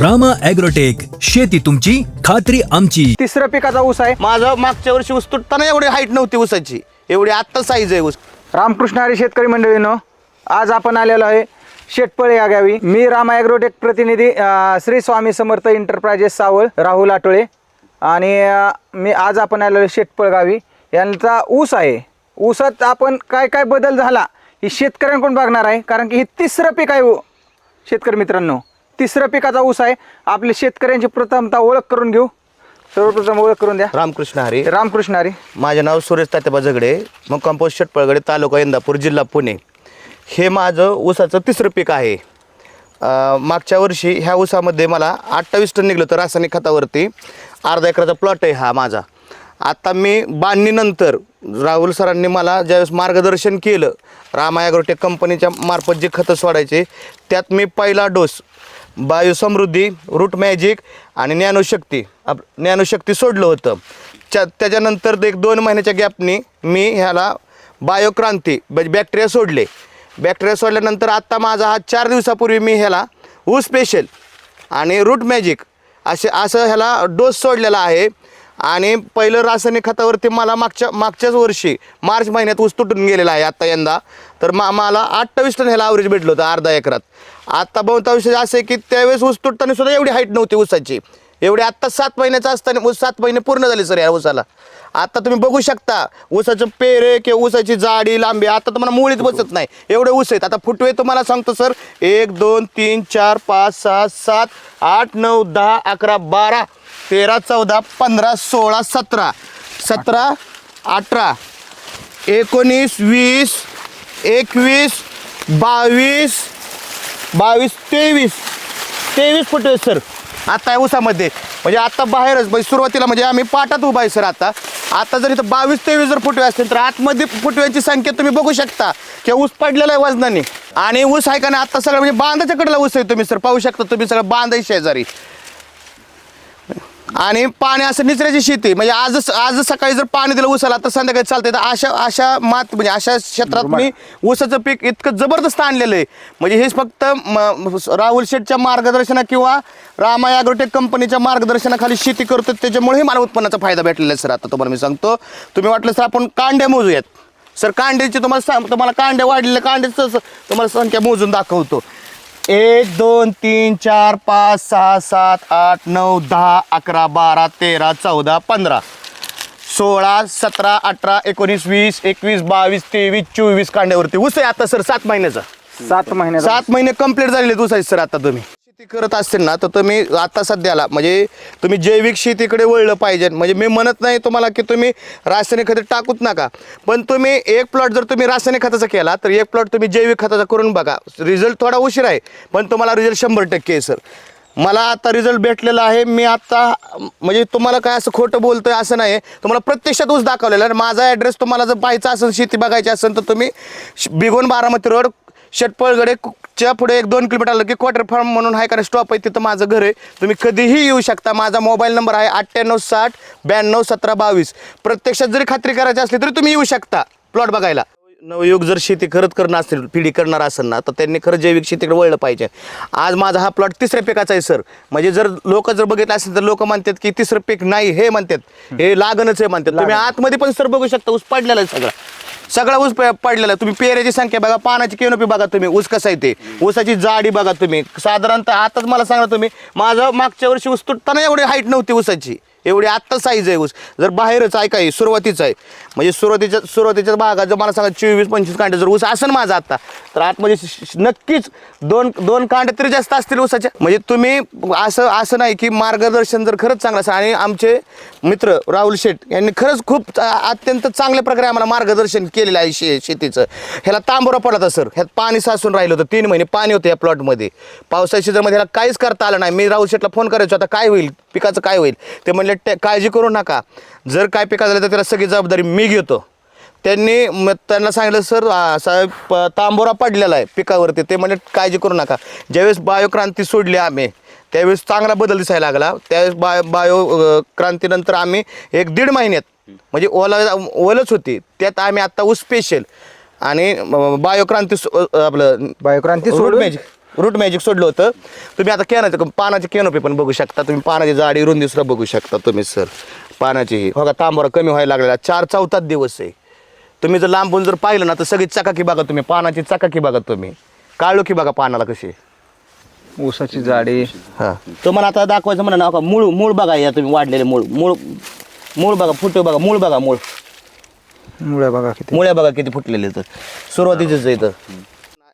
Rama agrotech शेती तुमची खात्री आमची. तिसऱ्या पिकाचा ऊस आहे. माझं मागच्या वर्षी ऊस तुटताना एवढी हाईट नव्हती ऊसाची. एवढी आत्ता साईज आहे ऊस. रामकृष्ण हरी शेतकरी मंडळीनो आज आपण आलेलो आहे शेटपळे या गावी. मी राम ॲग्रोटेक प्रतिनिधी अं, श्री स्वामी समर्थ एंटरप्राइजेस सावळ राहुल आटोळे आणि अं, मी आज आपण आलेलो आहे शेटपळ गावी. यांचा ऊस आहे. ऊसात आपण काय काय बदल झाला ही शेतकऱ्यांकडून बघणार आहे. कारण की हे तिसरं पीक आहे ऊ- शेतकरी मित्रांनो. तिसरं पिकाचा ऊस आहे. आपल्या शेतकऱ्यांची प्रथमता ओळख करून घेऊ. सर्वप्रथम ओळख करून द्या. रामकृष्ण हरी. रामकृष्ण हरी. माझे नाव सुरेश तात्याबा झगडे. मग कंपोस्ट शेटपळगडे तालुका इंदापूर जिल्हा पुणे. हे माझं ऊसाचं तिसरं पीक आहे. अं, मागच्या वर्षी ह्या ऊसामध्ये मला अठ्ठावीस टन निघलं होतं रासायनिक खतावरती अर्धा एकराचा प्लॉट आहे हा माझा. आता मी बांधणीनंतर राहुल सरांनी मला ज्यावेळेस मार्गदर्शन केलं रामा ॲग्रोटेक कंपनीच्या मार्फत जे खतं सोडायचे त्यात मी पहिला डोस बायोसमृद्धी रूट मॅजिक आणि ज्ञानशक्ती. आप ज्ञानशक्ती सोडलं होतं. च्या त्याच्यानंतर एक दोन महिन्याच्या गॅपनी मी ह्याला बायोक्रांती म्हणजे बॅक्टेरिया सोडले. बॅक्टेरिया सोडल्यानंतर आत्ता माझा हा चार दिवसापूर्वी मी ह्याला ऊ स्पेशल आणि रूट मॅजिक असे असं ह्याला डोस सोडलेला आहे. आणि पहिलं रासायनिक खतावरती मला मागच्या मागच्याच वर्षी मार्च महिन्यात ऊस तुटून गेलेला आहे आत्ता यंदा. तर मा मला अठ्ठावीस टन ह्याला ॲव्हरेज भेटलं होतं अर्धा एकरात. आत्ता बहुतांश असं आहे की त्यावेळेस ऊस तुटताना सुद्धा एवढी हाईट नव्हती ऊसाची. एवढी आत्ता सात महिन्याचा असताना ऊस सात महिने पूर्ण झाले सर या ऊसाला. आता तुम्ही बघू शकता ऊसाचं पेरे किंवा ऊसाची जाडी लांबी आता तुम्हाला मुळीच बसत नाही. एवढे ऊस आहेत. आता फुटवे तुम्हाला सांगतो सर एक दोन तीन चार पाच सहा सात आठ नऊ दहा अकरा बारा तेरा चौदा पंधरा सोळा सतरा. सतरा अठरा. एकोणीस वीस एकवीस बावीस बावीस तेवीस. तेवीस फुट आहे सर. आता आहे ऊसामध्ये म्हणजे आता बाहेरच म्हणजे सुरुवातीला म्हणजे आम्ही पाटात उभा आहे सर आता. आता जर इथं बावीस तेवीस जर फुटवे असतील तर आतमध्ये फुटव्यांची संख्या तुम्ही बघू शकता. की ऊस पडलेला आहे वजनाने. आणि ऊस आहे का नाही आता सगळं म्हणजे बांधाच्याकडला ऊस आहे तुम्ही सर. पाहू शकता तुम्ही सगळं बांधाय शेजारी. आणि पाणी असं निचऱ्याची शेती. म्हणजे आज आज सकाळी जर पाणी दिलं ऊसाला तर संध्याकाळी चालतंय. तर अशा अशा मात म्हणजे अशा क्षेत्रात मी ऊसाचं पीक इतकं जबरदस्त आणलेलं आहे. म्हणजे हेच फक्त राहुल शेठच्या मार्गदर्शना किंवा रामा ॲग्रोटेक कंपनीच्या मार्गदर्शनाखाली शेती करतो त्याच्यामुळेही मला उत्पन्नाचा फायदा भेटलेला आहे सर. आता तुम्हाला मी सांगतो. तुम्ही वाटलं सर आपण कांड्या मोजूयात. सर कांड्याची तुम्हाला सांग तुम्हाला कांड्या वाढलेल्या कांड्याचं तुम्हाला संख्या मोजून दाखवतो. एक दोन तीन चार पाच सहा सात आठ नऊ दहा अकरा बारा तेरा चौदा पंधरा सोळा सतरा अठरा एकोणीस वीस एकवीस बावीस तेवीस चोवीस कांड्यावरती. ऊस आहे आता सर सात महिन्याचा. सात महिन्याचा. सात महिने कंप्लीट झालेले ऊस आहे सर आता तुम्ही. शेती करत असतील ना तर तुम्ही आता सध्याला म्हणजे तुम्ही जैविक शेतीकडे वळलं पाहिजे. म्हणजे मी म्हणत नाही तुम्हाला की तुम्ही रासायनिक खतं टाकूच नका. पण तुम्ही एक प्लॉट जर तुम्ही रासायनिक खताचा केला तर एक प्लॉट तुम्ही जैविक खताचा करून बघा. रिझल्ट थोडा उशीर आहे पण तुम्हाला रिझल्ट शंभर टक्के आहे सर मला आता रिझल्ट भेटलेला आहे मी आता म्हणजे तुम्हाला काय असं खोटं बोलतोय असं नाही तुम्हाला प्रत्यक्षात ऊस दाखवलेला आहे. माझा ॲड्रेस तुम्हाला जर पाहायचा असेल शेती बघायची असेल तर तुम्ही श- बिगोन बारामती रोड शेटपळगडे च्या पुढे एक दोन किलोमीटर आलं की क्वार्टर फार्म म्हणून आहे कारण स्टॉप आहे तिथं माझं घर आहे. तुम्ही कधीही येऊ शकता. माझा मोबाईल नंबर आहे अठ्ठ्याण्णव साठ ब्याण्णव सतरा बावीस. प्रत्यक्षात जरी खात्री करायची असली तरी तुम्ही येऊ शकता. प्लॉट बघायला. नवयुग जर शेती खरंच करणार असेल पिढी करणार असेल ना तर त्यांनी खरं जैविक शेतीकडे वळलं पाहिजे. आज माझा हा प्लॉट तिसऱ्या पिकाचा आहे सर म्हणजे जर लोक जर बघितलं असेल तर लोक म्हणतात की तिसरं पीक नाही हे म्हणतात. हे लागणच आहे म्हणतात. तुम्ही आतमध्ये पण सर बघू शकता. ऊस पडलेला आहे सगळा. सगळा ऊस प- पडलेला. आहे. तुम्ही पेऱ्याची संख्या बघा पानाची केनोपी बघा तुम्ही. ऊस कसं आहे ते? ऊसाची जाडी बघा तुम्ही. साधारणतः आताच मला सांगा तुम्ही माझं मागच्या वर्षी ऊस तुटताना एवढी हाईट नव्हती ऊसाची. एवढी आत्ता साईज आहे ऊस जर बाहेरच आहे काय सुरुवातीचं आहे. म्हणजे सुरुवातीच्या सुरुवातीच्या भागात जर मला सांगा चोवीस पंचवीस कांडे जर ऊस असेल माझा आत्ता तर आतमध्ये म्हणजे नक्कीच दोन दोन कांडे तरी जास्त असतील ऊसाच्या म्हणजे तुम्ही असं असं नाही की मार्गदर्शन जर खरंच चांगलं असेल आणि आमचे मित्र राहुल शेठ यांनी खरंच खूप अत्यंत चांगल्या प्रकारे आम्हाला मार्गदर्शन केलेलं आहे शे शेतीचं. ह्याला तांबोरा पडला सर. ह्यात पाणी साचून राहिलं होतं तीन महिने पाणी होतं या प्लॉटमध्ये पावसाच्या सीझनमध्ये ह्याला काहीच करता आलं नाही. मी राहुल शेठला फोन करायचो आता काय होईल? पिकाचं काय होईल? ते म्हणले "टे- काळजी करू नका. जर काय पिका झालं तर त्याला सगळी जबाबदारी मी घेतो. त्यांनी मग त्यांना सांगितलं सर आ, साहेब तांबोरा पडलेला आहे पिकावरती. ते म्हणजे काळजी करू नका. ज्यावेळेस बायोक्रांती सोडली आम्ही त्यावेळेस चांगला बदल दिसायला लागला. त्यावेळेस बायो बायो क्रांतीनंतर आम्ही एक दीड महिन्यात म्हणजे ओला ओलच होती. त्यात आम्ही आत्ता ऊस स्पेशल आणि बायोक्रांती आपलं बायोक्रांती सोडून मॅजिक रूट मॅजिक सोडलं होतं. तुम्ही आता कॅनाचं पानाची कॅनोपी पण बघू शकता. तुम्ही पानाची जाडी रुंदी सुद्धा बघू शकता तुम्ही सर पानाची ही. हो का तांबोरा कमी व्हायला लागलेला. चार चौथाच दिवस आहे. तुम्ही जर लांबून जर पाहिलं ना तर सगळी चकाकी बघा तुम्ही. पानाची चकाकी बघा तुम्ही. काळोखी बघा पानाला कशी. ऊसाची जाडी. हा. तुम्हाला आता दाखवायचं म्हणा ना का मूळ मूळ बघा या तुम्ही वाढलेले मूळ. मूळ मूळ बघा फुटो बघा मूळ बघा मूळ. मुळे बघा किती. मुळ्या बघा किती फुटलेले तर. सुरुवातीचेच आहे इथं.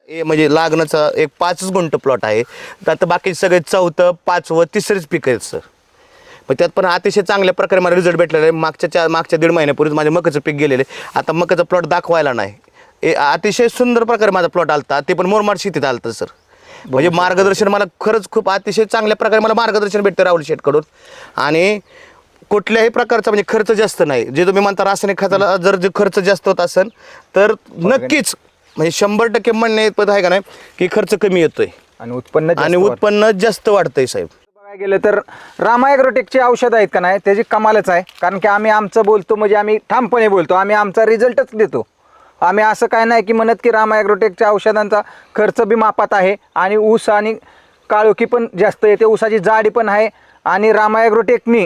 हे म्हणजे लागण्याचा एक पाचच गुंट प्लॉट आहे. तर आता बाकी सगळे चौथं पाचवं तिसरेच पीक आहेत सर मग त्यात पण अतिशय चांगल्या प्रकारे मला रिझल्ट भेटलेला आहे. मागच्या चार मागच्या दीड महिन्यापूर्वीच माझे मकाचं पीक गेलेले आता मकाचा प्लॉट दाखवायला नाही. हे अतिशय सुंदर प्रकारे माझा प्लॉट आलता. ते पण मोरमाड शेतीत आलतं सर म्हणजे मार्गदर्शन मला खरंच खूप अतिशय चांगल्या प्रकारे मला मार्गदर्शन भेटतं राहुल शेटकडून. आणि कुठल्याही प्रकारचा म्हणजे खर्च जास्त नाही. जे तुम्ही म्हणता रासायनिक खताला जर जे खर्च जास्त होत असेल तर नक्कीच म्हणजे शंभर टक्के म्हणणे पद आहे का नाही की खर्च कमी येतोय. आणि उत्पन्न जास्त आणि वाढतं. उत्पन्न जास्त वाढतंय साहेब. बघायला गेलं तर रामा ॲग्रोटेकची औषधं आहेत का नाही त्याची कमालच आहे. कारण की आम्ही आमचं बोलतो म्हणजे आम्ही ठामपणे बोलतो आम्ही आमचा रिझल्टच देतो. आम्ही असं काय नाही की म्हणत की रामा ॲग्रोटेकच्या औषधांचा खर्च बी मापात आहे आणि ऊस आणि काळोखी पण जास्त येते ऊसाची जाडी पण आहे. आणि रामा ॲग्रोटेकनी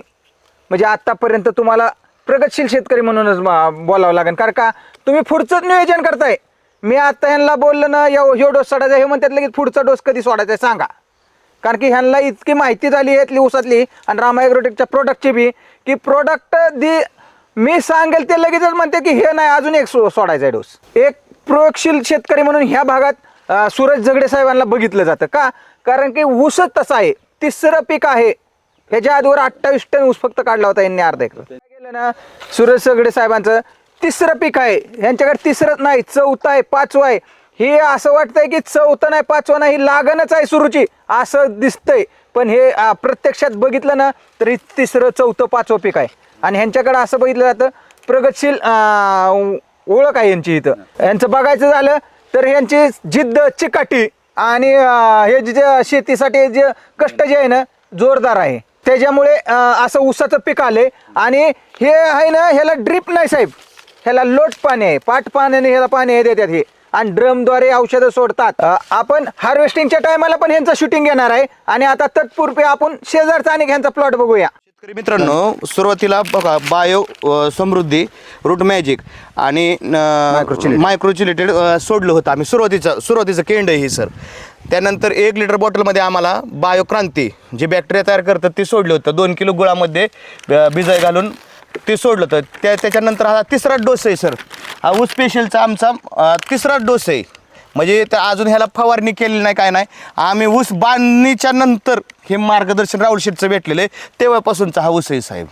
म्हणजे आत्तापर्यंत तुम्हाला प्रगतशील शेतकरी म्हणूनच मा- बोलावं लागेल. कारण का तुम्ही पुढचंच नियोजन करताय. मी आता ह्यांना बोललं ना यो ह्यो डोस सोडायचा हे म्हणतात लगेच पुढचा डोस कधी सोडायचा आहे सांगा. कारण की ह्यांना इतकी माहिती झाली यातली ऊसातली आणि रामायग्रोटेकच्या प्रोडक्टची बी की प्रोडक्ट दी मी सांगेल ते लगेचच म्हणते की हे नाही अजून एक सो सोडायचा आहे डोस. एक प्रयोगशील शेतकरी म्हणून ह्या भागात सूरज जगडे साहेबांना बघितलं जातं का? कारण की ऊसच तसा आहे तिसरं पीक आहे. ह्याच्या आधीवर अठ्ठावीस टन ऊस फक्त काढला होता यांनी अर्धा एकर. गेलं ना सूरज सगडे साहेबांचं तिसरं पीक आहे. यांच्याकडे तिसरं नाही चौथं आहे पाचवं आहे. हे असं वाटतंय की चौथं नाही पाचवं नाही ही लागणच आहे सुरूची. असं दिसतंय. पण हे प्रत्यक्षात बघितलं ना तरी तिसरं चौथं पाचवं पीक आहे. आणि ह्यांच्याकडे असं बघितलं जातं प्रगतशील ओळख आहे यांची इथं. यांचं बघायचं झालं तर यांची जिद्द चिकाटी आणि हे जे जे शेतीसाठी जे कष्ट जे आहे ना जोरदार आहे. त्याच्यामुळे असं ऊसाचं पीक आले आणि हे आहे ना ह्याला ड्रीप नाही साहेब. ह्याला लोट पाणी आहे. पाट पाण्याने ह्याला पाणी हे देतात हे. आणि ड्रमद्वारे औषधं सोडतात. अं, आपण हार्वेस्टिंगच्या टायमाला पण ह्यांचं शूटिंग घेणार आहे. आणि आता तत्पूर्वी आपण शेजारचा आणि ह्यांचा प्लॉट बघूया. शेतकरी मित्रांनो सुरुवातीला बघा बायो अ, समृद्धी रूट मॅजिक आणि. मायक्रोचिलेटेड सोडलं होतं आम्ही. सुरुवातीचं सुरुवातीचं केंड आहे हे सर. त्यानंतर एक लिटर बॉटलमध्ये आम्हाला बायो क्रांती जे बॅक्टेरिया तयार करतात ते सोडलं होतं. दोन किलो गुळामध्ये अ, बिजाई घालून ते सोडलं होतं त्या त्याच्यानंतर हा तिसरा डोस आहे सर. हा ऊस स्पेशलचा आमचा अ, तिसरा डोस आहे. म्हणजे त्या अजून ह्याला फवारणी केलेली नाही काय नाही. आम्ही ऊस बांधणीच्या नंतर हे मार्गदर्शन राहुल शेटचं भेटलेलं आहे. तेव्हापासूनचा हा ऊस आहे साहेब.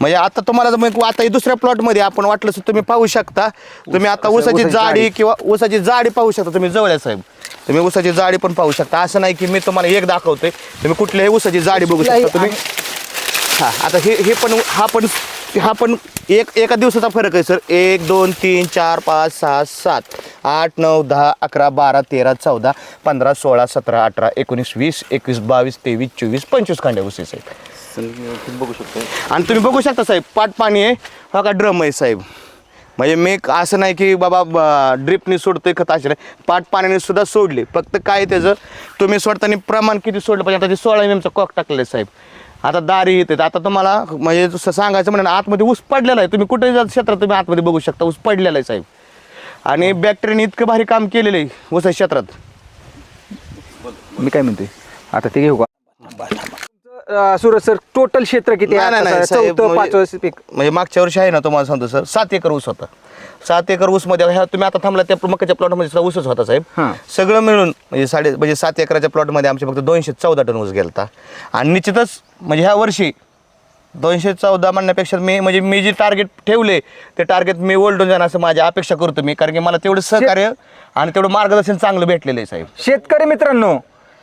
म्हणजे आता तुम्हाला जर मग आता हे दुसऱ्या प्लॉटमध्ये आपण वाटलं तर तुम्ही पाहू शकता. तुम्ही आता ऊसाची ऊसाची जाडी जाडी. किंवा ऊसाची जाडी पाहू शकता तुम्ही जवळ आहे साहेब. तुम्ही ऊसाची जाडी पण पाहू शकता. असं नाही की मी तुम्हाला एक दाखवतोय. तुम्ही कुठल्याही ऊसाची जाडी बघू शकता. तुम्ही हा आता हे हे पण हा पण हा पण एक एका दिवसाचा फरक आहे सर. एक दोन तीन चार पाच सहा सात आठ नऊ दहा अकरा बारा तेरा चौदा पंधरा सोळा सतरा अठरा एकोणीस वीस एकवीस बावीस तेवीस चोवीस पंचवीस ऊस आहे साहेब. बघू शकतो आणि तुम्ही बघू शकता साहेब पाट पाणी आहे. हा का ड्रम आहे साहेब. म्हणजे मी असं नाही की बाबा ड्रिपनी सोडतोय खत असे नाही. पाट पाण्याने सुद्धा सोडले. फक्त काय त्याचं तुम्ही सोडताना प्रमाण किती सोडलं पाहिजे आता ते सोळा एम एमचा कॉक टाकलेलं आहे साहेब. आता दारी येते आता तुम्हाला म्हणजे जसं सांगायचं म्हणजे आतमध्ये ऊस पडलेला आहे. तुम्ही कुठेही जात क्षेत्रात तुम्ही आतमध्ये बघू शकता. ऊस पडलेला आहे साहेब. आणि बॅक्टेरियाने इतकं भारी काम केलेलं आहे ऊसा क्षेत्रात. मी काय म्हणतोय आता ते घेऊ का? सूरज सर टोटल क्षेत्र किती नाही, नाही, आहे नाही, आता साहेब, चौथं म्हणजे- पाचवं पीक. म्हणजे मागच्या वर्षी आहे ना तुम्हाला सांगतो सर सात एकर ऊस होता. सात एकर ऊसमध्ये ह्या तुम्ही आता थांबला त्या मकाच्या प्लॉटमध्ये सुद्धा ऊसच होता साहेब. हां. सगळं मिळून म्हणजे साडे म्हणजे सात एकराच्या प्लॉटमध्ये आमचे फक्त दोनशे चौदा टन ऊस गेलता. आणि निश्चितच म्हणजे ह्या वर्षी दोनशे चौदा म्हणण्यापेक्षा मी म्हणजे मी जे टार्गेट ठेवले ते टार्गेट मी ओल्डून जाणं असं माझी अपेक्षा करतो मी कारण की मला तेवढं सहकार्य आणि तेवढं मार्गदर्शन चांगलं भेटलेलं आहे साहेब. शेतकरी मित्रांनो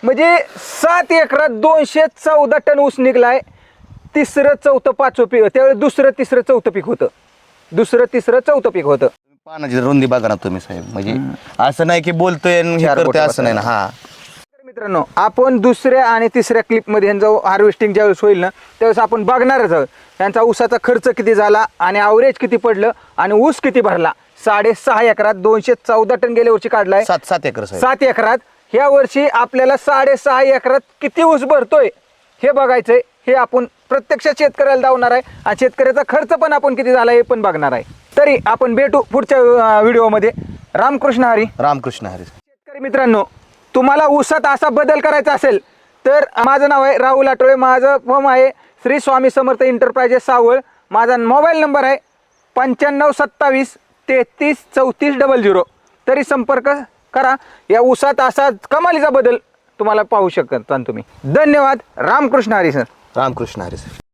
म्हणजे सात एकरात दोनशे चौदा टन ऊस निघलाय. तिसरं चौथं पाचवं पीक त्यावेळी दुसरं तिसरं चौथं पीक होतं. दुसरं तिसरं चौथं पीक होतं. पानाची रुंदी बघा ना तुम्ही साहेब. म्हणजे असं नाही की बोलतोय आणि हे चार करतोय बोटं असं नाही ना. हा. तर मित्रांनो आपण दुसऱ्या आणि तिसऱ्या क्लिपमध्ये ह्यांचं हार्वेस्टिंग ज्यावेळेस होईल ना त्यावेळेस आपण बघणारच आहोत. त्यांचा ऊसाचा खर्च किती झाला आणि ॲव्हरेज किती पडलं आणि ऊस किती भरला? साडेसहा एकरात दोनशे चौदा टन गेल्या वर्षी काढलाय. सात सात एकर साहेब. सात एकरात ह्या वर्षी आपल्याला साडेसहा एकरात किती ऊस भरतोय हे बघायचंय. हे आपण प्रत्यक्ष शेतकऱ्याला धावणार आहे. आणि शेतकऱ्याचा खर्च पण आपण किती झाला हे पण बघणार आहे. तरी आपण भेटू पुढच्या व्हिडिओमध्ये. रामकृष्ण हरी. रामकृष्ण हरी. शेतकरी मित्रांनो तुम्हाला ऊसात असा बदल करायचा असेल तर माझं नाव आहे राहुल आठवळे माझं फॉर्म आहे श्री स्वामी समर्थ इंटरप्राइजेस सावळ. माझा मोबाईल नंबर आहे पंच्याण्णव सत्तावीस तेहतीस चौतीस डबल झिरो. तरी संपर्क करा. या उसात असा कमालीचा बदल तुम्हाला पाहू शकता तुम्ही. धन्यवाद. रामकृष्ण हरी सर. रामकृष्ण हरी सर.